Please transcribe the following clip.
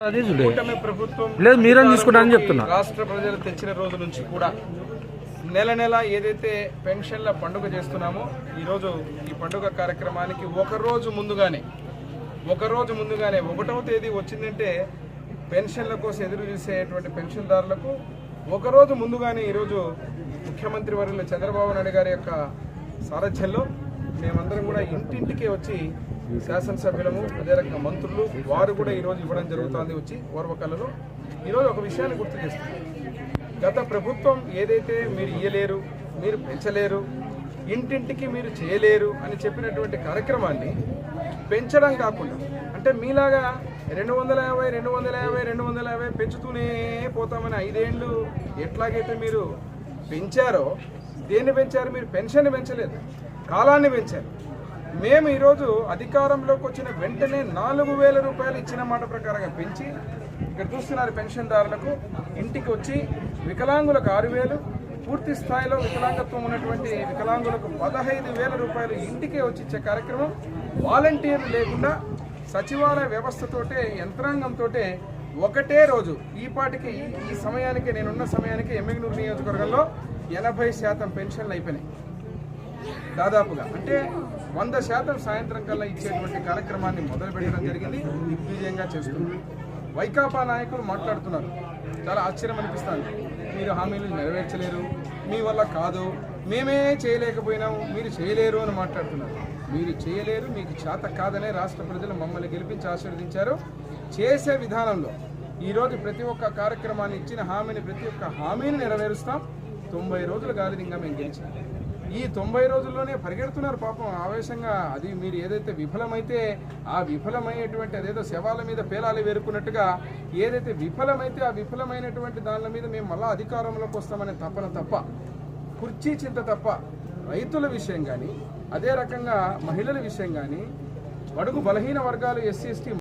కూటమి ప్రభుత్వం లేదు, మీరే తీసుకుంటారని చెప్తున్నా. రాష్ట్ర ప్రజలు తెచ్చిన రోజు నుంచి కూడా నెల నెల ఏదైతే పెన్షన్ల పండుగ చేస్తున్నామో ఈరోజు ఈ పండుగ కార్యక్రమానికి ఒక రోజు ముందుగానే ఒక రోజు ముందుగానే ఒకటవ తేదీ వచ్చిందంటే పెన్షన్ల కోసం ఎదురు చూసేటువంటి పెన్షన్దారులకు ఒక రోజు ముందుగానే ఈరోజు ముఖ్యమంత్రి వర్యులు చంద్రబాబు నాయుడు గారి యొక్క సారథ్యంలో మేమందరం కూడా ఇంటింటికే వచ్చి శాసనసభ్యులము అదే రకంగా మంత్రులు వారు కూడా ఈరోజు ఇవ్వడం జరుగుతుంది వచ్చి ఓర్వకల్లలో ఈరోజు ఒక విషయాన్ని గుర్తు చేస్తున్నాం గత ప్రభుత్వం ఏదైతే మీరు ఇయ్యలేరు మీరు పెంచలేరు ఇంటింటికి మీరు చేయలేరు అని చెప్పినటువంటి కార్యక్రమాన్ని పెంచడం కాకుండా అంటే మీలాగా రెండు వందల యాభై రెండు వందల యాభై రెండు వందల యాభై పెంచుతూనే పోతామని ఐదేళ్ళు ఎట్లాగైతే మీరు పెంచారో దేన్ని పెంచారు మీరు? పెన్షన్ పెంచలేదు. కాలాన్ని పెంచారు. మేము ఈరోజు అధికారంలోకి వచ్చిన వెంటనే నాలుగు వేల రూపాయలు ఇచ్చిన మాట ప్రకారంగా పెంచి ఇక్కడ చూస్తున్నారు పెన్షన్దారులకు ఇంటికి వచ్చి వికలాంగులకు ఆరు వేలు పూర్తి స్థాయిలో వికలాంగత్వం ఉన్నటువంటి వికలాంగులకు పదహైదు వేల రూపాయలు ఇంటికే వచ్చి ఇచ్చే కార్యక్రమం వాలంటీర్లు లేకుండా సచివాలయ వ్యవస్థతోటే యంత్రాంగంతో ఒకటే రోజు. ఈ పాటికి ఈ- సమయానికి నేనున్న సమయానికి ఎమ్మిగనూరు నియోజకవర్గంలో ఎనభై శాతం పెన్షన్లు అయిపోయినాయి. దాదాపుగా. అంటే వంద శాతం సాయంత్రం కల్లా ఇచ్చేటువంటి కార్యక్రమాన్ని మొదలు పెట్టడం జరిగింది. దిగ్విజయంగా చేస్తుంది వైకాపా నాయకులు మాట్లాడుతున్నారు. చాలా ఆశ్చర్యం అనిపిస్తుంది. మీరు హామీలు నెరవేర్చలేరు. మీ వల్ల కాదు. మేమే చేయలేకపోయినాము. మీరు చేయలేరు అని మాట్లాడుతున్నారు. మీరు చేయలేరు మీకు చేత కాదనే రాష్ట్ర ప్రజలు మమ్మల్ని గెలిపించి ఆశీర్వదించారు. చేసే విధానంలో ఈరోజు ప్రతి ఒక్క కార్యక్రమాన్ని ఇచ్చిన హామీని ప్రతి ఒక్క హామీని నెరవేరుస్తాం. తొంభై రోజులు కాదు ఇంకా మేము గెలిచాం. ఈ తొంభై రోజుల్లోనే పరిగెడుతున్నారు పాపం ఆవేశంగా. అది మీరు ఏదైతే విఫలమైతే ఆ విఫలమయ్యేటువంటి అదేదో శవాల మీద పేలాలు వేరుకున్నట్టుగా ఏదైతే విఫలమైతే ఆ విఫలమైనటువంటి దానిల మీద మేము మళ్ళా అధికారంలోకి వస్తామనే తపన తప్ప కుర్చీ చింత తప్ప రైతుల విషయం కానీ అదే రకంగా మహిళల విషయం కానీ బడుగు బలహీన వర్గాలు ఎస్సీ ఎస్టీ